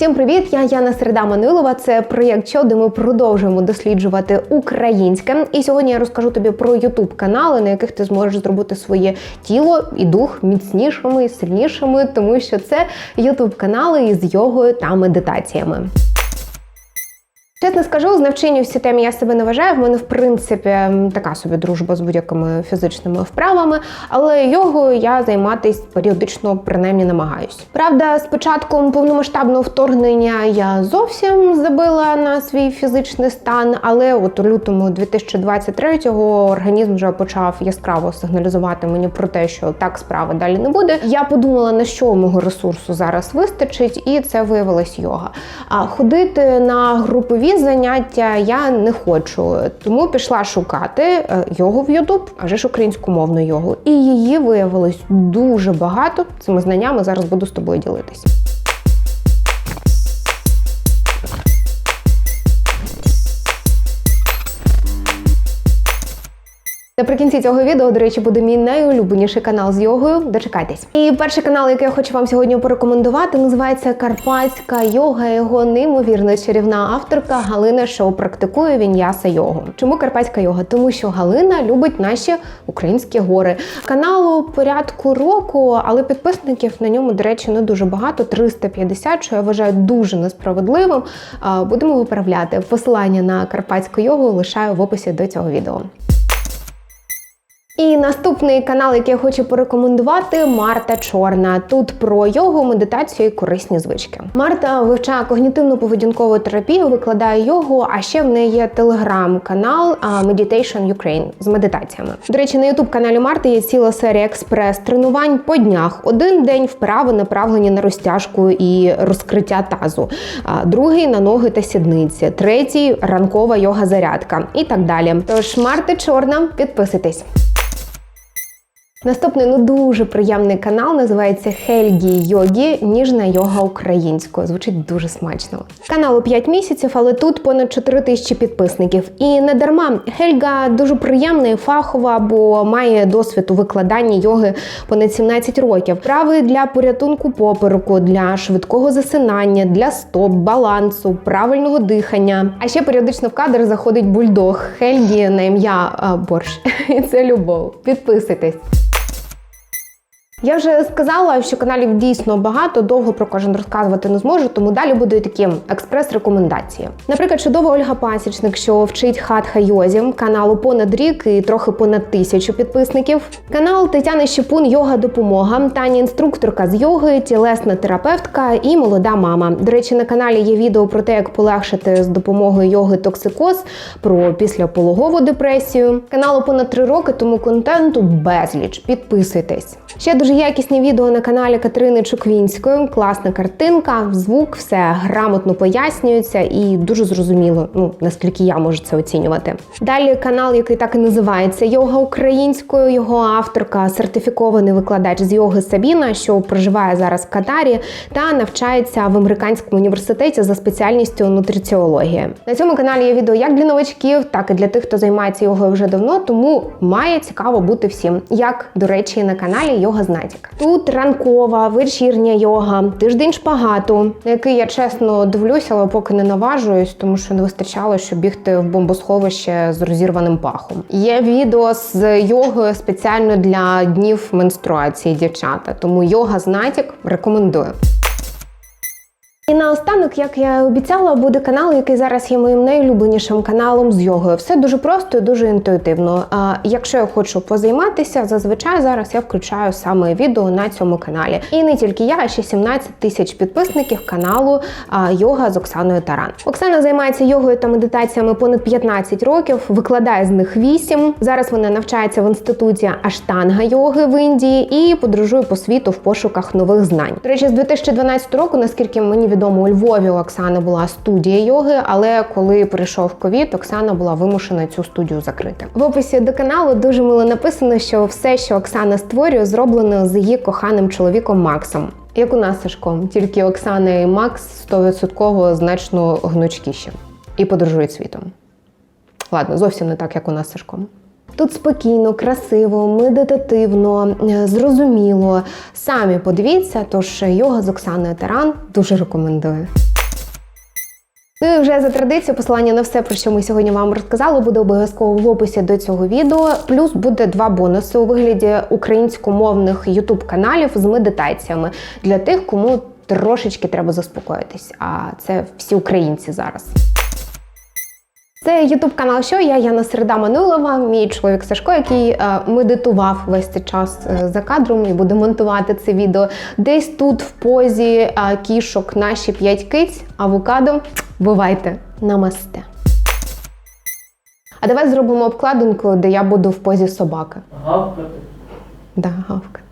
Всім привіт! Я Яна Середа Манилова. Це проєкт «Що», де ми продовжуємо досліджувати українське. І сьогодні я розкажу тобі про ютуб канали, на яких ти зможеш зробити своє тіло і дух міцнішими і сильнішими, тому що це ютуб канали із йогою та медитаціями. Чесно скажу, з навчання всі темі я себе не вважаю. В мене, в принципі, така собі дружба з будь-якими фізичними вправами, але йогою я займатися періодично принаймні намагаюсь. Правда, з початком повномасштабного вторгнення я зовсім забила на свій фізичний стан, але от у лютому 2023-го організм вже почав яскраво сигналізувати мені про те, що так справи далі не буде. Я подумала, на що мого ресурсу зараз вистачить, і це виявилась йога. А ходити на групові заняття я не хочу, тому пішла шукати його йогу в Ютуб, а вже ж українськомовну йогу. І її виявилось дуже багато. Цими знаннями зараз буду з тобою ділитись. Наприкінці цього відео, до речі, буде мій найулюбленіший канал з йогою. Дочекайтесь. І перший канал, який я хочу вам сьогодні порекомендувати, називається Карпатська йога. Його неймовірно чарівна авторка Галина, що практикує віньяса йогу. Чому карпатська йога? Тому що Галина любить наші українські гори. Каналу порядку року, але підписників на ньому, до речі, не дуже багато 350, що я вважаю дуже несправедливим. Будемо виправляти. Посилання на карпатську йогу лишаю в описі до цього відео. І наступний канал, який я хочу порекомендувати, Марта Чорна. Тут про йогу, медитацію і корисні звички. Марта вивчає когнітивно-поведінкову терапію, викладає йогу, а ще в неї є телеграм-канал Meditation Ukraine з медитаціями. До речі, на ютуб каналі Марти є ціла серія експрес-тренувань по днях. Один день вправи направлені на розтяжку і розкриття тазу, другий на ноги та сідниці, третій ранкова йога зарядка і так далі. Тож Марта Чорна, підписуйтесь. Наступний ну дуже приємний канал називається Хельгі Йогі Ніжна йога українською. Звучить дуже смачно. Каналу 5 місяців, але тут понад 4 тисячі підписників. І не дарма Хельга дуже приємна і фахова, бо має досвід у викладанні йоги понад 17 років. Вправи для порятунку попереку, для швидкого засинання, для стоп, балансу, правильного дихання. А ще періодично в кадр заходить бульдог Хельгі на ім'я а, Борщ. І це любов. Підписуйтесь. Я вже сказала, що каналів дійсно багато, довго про кожен розказувати не зможу, тому далі будуть такі експрес-рекомендації. Наприклад, чудова Ольга Пасічник, що вчить хатха йозі, каналу понад рік і трохи понад тисячу підписників. Канал Тетяни Щепун Йога Допомога, Таня інструкторка з йоги, тілесна терапевтка і молода мама. До речі, на каналі є відео про те, як полегшити з допомогою йоги токсикоз, про післяпологову депресію. Каналу понад три роки, тому контенту безліч. Підписуйтесь. Ще дуже якісні відео на каналі Катерини Чуквінської. Класна картинка, звук, все грамотно пояснюється і дуже зрозуміло, ну наскільки я можу це оцінювати. Далі канал, який так і називається Йога українською. Його авторка, сертифікований викладач з йоги Сабіна, що проживає зараз в Катарі та навчається в американському університеті за спеціальністю нутриціологія. На цьому каналі є відео як для новачків, так і для тих, хто займається йогою вже давно. Тому має цікаво бути всім. Як до речі, на каналі Йога Знатік. Тут ранкова, вечірня йога, тиждень шпагату, на який я чесно дивлюся, але поки не наважуюсь, тому що не вистачало, щоб бігти в бомбосховище з розірваним пахом. Є відео з йогою спеціально для днів менструації дівчата, тому йога Знатік рекомендую. І наостанок, як я обіцяла, буде канал, який зараз є моїм найулюбленішим каналом з йогою. Все дуже просто і дуже інтуїтивно. А якщо я хочу позайматися, зазвичай зараз я включаю саме відео на цьому каналі. І не тільки я, а ще 17 тисяч підписників каналу Йога з Оксаною Таран. Оксана займається йогою та медитаціями понад 15 років, викладає з них 8. Зараз вона навчається в інституті Аштанга йоги в Індії і подорожує по світу в пошуках нових знань. До речі, з 2012 року, наскільки мені відомо, у Львові у Оксани була студія йоги, але коли прийшов ковід, Оксана була вимушена цю студію закрити. В описі до каналу дуже мило написано, що все, що Оксана створює, зроблено з її коханим чоловіком Максом. Як у нас Сашком, тільки Оксана і Макс 100% значно гнучкіші і подорожують світом. Ладно, зовсім не так, як у нас Сашком. Тут спокійно, красиво, медитативно, е, зрозуміло. Самі подивіться, тож йога з Оксаною Таран дуже рекомендую. Ну і вже за традицією посилання на все, про що ми сьогодні вам розказали, буде обов'язково в описі до цього відео. Плюс буде два бонуси у вигляді українськомовних youtube каналів з медитаціями для тих, кому трошечки треба заспокоїтись. А це всі українці зараз. Це ютуб канал Що я Яна Середа Манилова, мій чоловік Сашко, який е, медитував весь цей час е, за кадром і буде монтувати це відео. Десь тут в позі е, кішок наші п'ять киць, авокадо. Бувайте, намасте. А давай зробимо обкладинку, де я буду в позі собаки. Гавкати. Да, гавкати.